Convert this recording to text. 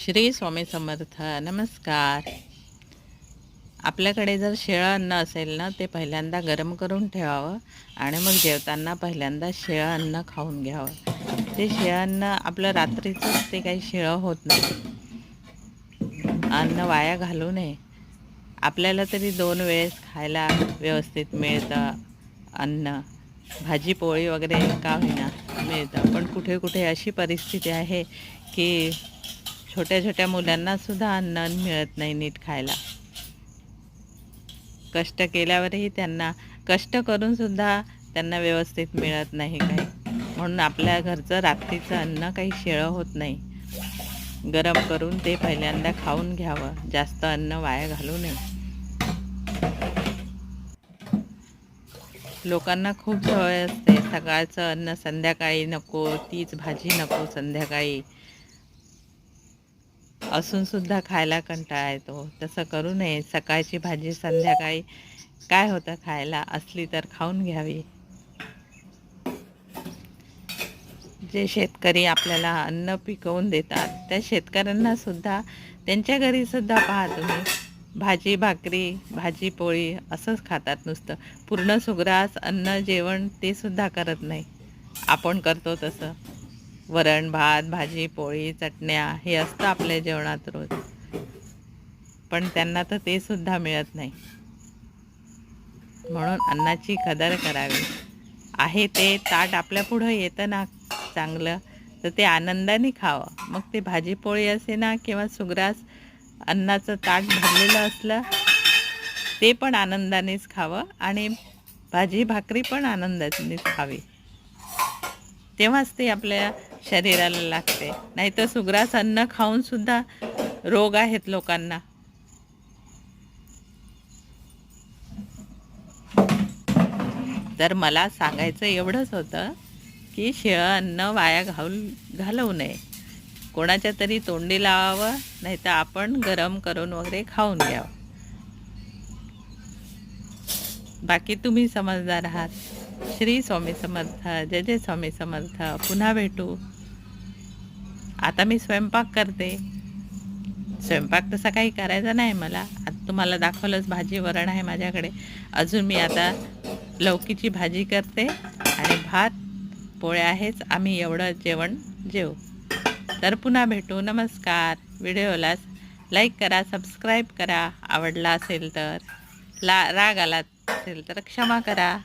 श्री स्वामी समर्थ नमस्कार. आपल्याकडे जर शेळं अन्न असेल ना ते पहिल्यांदा गरम करून ठेवावं आणि मग जेवताना पहिल्यांदा शेळं अन्न खाऊन घ्यावं. ते शेळं अन्न आपलं रात्रीचंच ते काही शेळं होत नाही. अन्न वाया घालू नये. आपल्याला तरी दोन वेळेस खायला व्यवस्थित मिळतं अन्न. भाजी पोळी वगैरे का होईना मिळतं. पण कुठे कुठे अशी परिस्थिती आहे की छोट्या छोट्या मुलांनासुद्धा अन्न मिळत नाही नीट खायला. कष्ट केल्यावरही त्यांना कष्ट करूनसुद्धा त्यांना व्यवस्थित मिळत नाही काही. म्हणून आपल्या घरचं रात्रीचं अन्न काही शेळं होत नाही. गरम करून ते पहिल्यांदा खाऊन घ्यावं. जास्त अन्न वाया घालू नये. लोकांना खूप सवय असते. सकाळचं अन्न संध्याकाळी नको तीच भाजी नको संध्याकाळी. असूनसुद्धा खायला कंटाळा येतो. तसं करू नये. सकाळची भाजी संध्याकाळी काय होतं खायला असली तर खाऊन घ्यावी. जे शेतकरी आपल्याला अन्न पिकवून देतात त्या शेतकऱ्यांना सुद्धा त्यांच्या घरी सुद्धा पहा तुम्ही. भाजी भाकरी भाजी पोळी असंच खातात नुसतं. पूर्ण सुग्रास अन्न जेवण ते सुद्धा करत नाही. आपण करतो तसं. वरण भात भाजी पोळी चटण्या हे असतं आपल्या जेवणात रोज. पण त्यांना तर ते सुद्धा मिळत नाही. म्हणून अन्नाची कदर करावी. आहे ते ताट आपल्या पुढं येतं ना चांगलं तर ते आनंदाने खावं. मग ते भाजी पोळी असे ना किंवा सुग्रास अन्नाचं ताट भरलेलं असलं ते पण आनंदानेच खावं आणि भाजी भाकरी पण आनंदानेच खावी. तेव्हाच ते आपल्या शरीराला लागते. नाहीतर सुग्रास अन्न खाऊन सुद्धा रोग आहेत लोकांना. तर मला सांगायचं एवढंच होतं की शिळ अन्न वाया घाल घालवू नये. कोणाच्या तरी तोंडी लावावं नाही तर आपण गरम करून वगैरे खाऊन घ्यावं. बाकी तुम्ही समजदार आहात. श्री स्वामी समर्थ जय जय स्वामी समर्थ. पुन्हा भेटू. आता मी स्वयंपाक करते. स्वयंपाक तसा काही करायचा नाही मला. आता तुम्हाला दाखवलंच भाजी वरण आहे माझ्याकडे. अजून मी आता लौकीची भाजी करते आणि भात पोळ्या आहेच. आम्ही एवढं जेवण जेवू तर पुन्हा भेटू. नमस्कार. व्हिडिओलाच लाईक करा सबस्क्राईब करा. आवडला असेल तर ला राग आला असेल तर क्षमा करा.